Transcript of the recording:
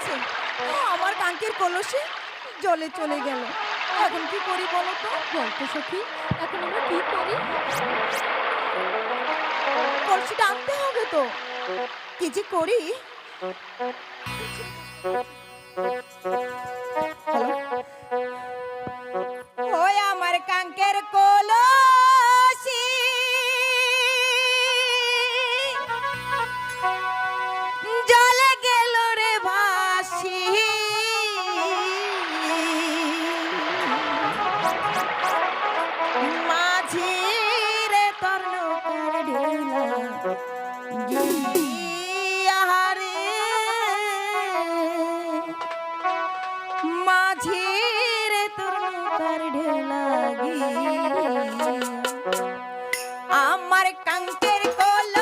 গেছে আমার কাঙ্কের কলসে? জলে চলে গেল। এখন কি করি বলো তো? বলতো সখী, এখন আমরা কি করি? কলসিটা আনতে হবে তো। কি যে করি? cualquier color.